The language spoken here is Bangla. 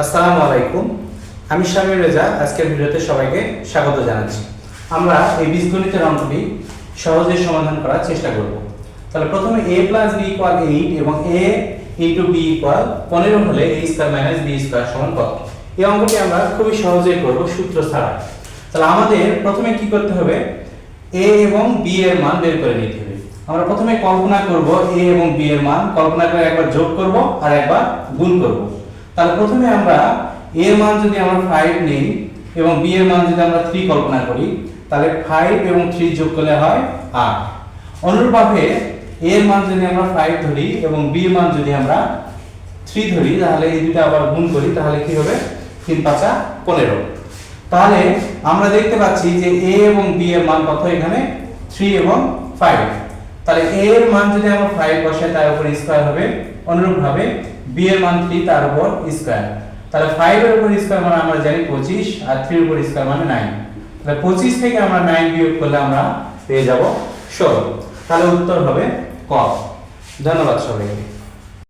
আসসালামু আলাইকুম। আমি শামির রেজা, আজকের ভিডিওতে সবাইকে স্বাগত জানাচ্ছি। আমরা এই বীজগণিতের অঙ্কটি সহজে সমাধান করার চেষ্টা করব। তাহলে প্রথমে a plus B equal eight এবং a ইন্টু বি ইকুয়াল পনেরো হলে a square minus B square সমান কত? এই অঙ্কটি আমরা খুবই সহজেই করব সূত্র ছাড়া। তাহলে আমাদের প্রথমে কি করতে হবে? A এবং b এর মান বের করে নিতে হবে। আমরা প্রথমে কল্পনা করব a এবং b এর মান, কল্পনা করে একবার যোগ করব আর একবার গুণ করব। তাহলে প্রথমে আমরা এ এর মান যদি আমরা 5 নেই এবং b এর মান যদি আমরা 3 কল্পনা করি, তাহলে 5 এবং 3 যোগ করলে হয় 8 অনুরূপভাবে এ এর মান যদি আমরা 5 ধরি এবং b এর মান যদি আমরা 3 ধরি, তাহলে এই দুটো আবার গুণ করি, তাহলে কি হবে? 3 পাঁচা 15 তাহলে আমরা দেখতে পাচ্ছি যে এ এবং বি এর মান কত এখানে? 3 এবং 5 তাহলে এ এর মান যদি আমরা 5 বসাই, তার উপর স্কয়ার হবে অনুরূপভাবে b এর মান 3 তার উপর স্কয়ার তাহলে 5 এর উপর স্কয়ার মানে আমরা জানি 25 আর 3 এর উপর স্কয়ার মানে 9 তাহলে 25 থেকে আমরা 9 বিয়োগ করলে আমরা পেয়ে যাব 16 তাহলে উত্তর হবে ক। ধন্যবাদ সবাইকে।